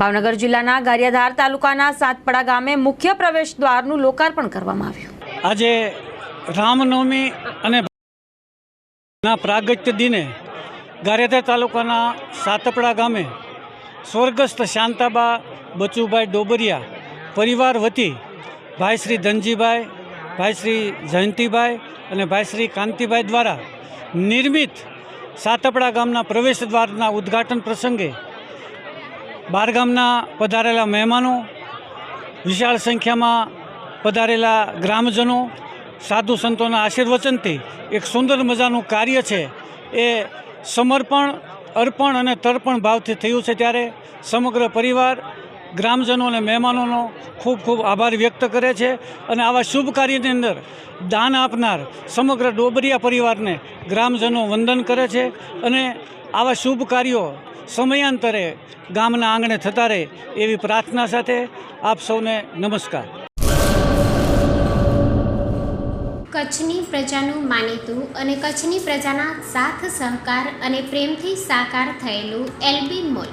ભાવનગર જિલ્લાના ગારિયાધાર તાલુકાના સાતપડા ગામે મુખ્ય પ્રવેશ દ્વારનું લોકાર્પણ કરવામાં આવ્યું. આજે રામનવમી અને ના પ્રાગટ્ય દિને ગારિયાધાર તાલુકાના સાતપડા ગામે સ્વર્ગસ્થ શાંતાબા બચુભાઈ ડોબરિયા પરિવાર વતી ભાઈ શ્રી ધનજીભાઈ, ભાઈ શ્રી જયંતિભાઈ અને ભાઈ શ્રી કાંતિભાઈ દ્વારા નિર્મિત સાતપડા ગામના પ્રવેશ દ્વારના ઉદ્ઘાટન પ્રસંગે બાર ગામના પધારેલા મહેમાનો, વિશાળ સંખ્યામાં પધારેલા ગ્રામજનો, સાધુ સંતોના આશીર્વચનથી એક સુંદર મજાનું કાર્ય છે. એ સમર્પણ, અર્પણ અને તર્પણ ભાવથી થયું છે ત્યારે સમગ્ર પરિવાર ગ્રામજનો અને મહેમાનોનો ખૂબ ખૂબ આભાર વ્યક્ત કરે છે અને આવા શુભ કાર્યની અંદર દાન આપનાર સમગ્ર ડોબરિયા પરિવારને ગ્રામજનો વંદન કરે છે અને આવા શુભ કાર્યો સમયાંતરે ગામના આંગણે થતા રહે એવી પ્રાર્થના સાથે આપ સૌને નમસ્કાર. કચ્છની પ્રજાનું માનીતું અને કચ્છની પ્રજાના સાથ સહકાર અને પ્રેમથી સાકાર થયેલું એલબી મોલ.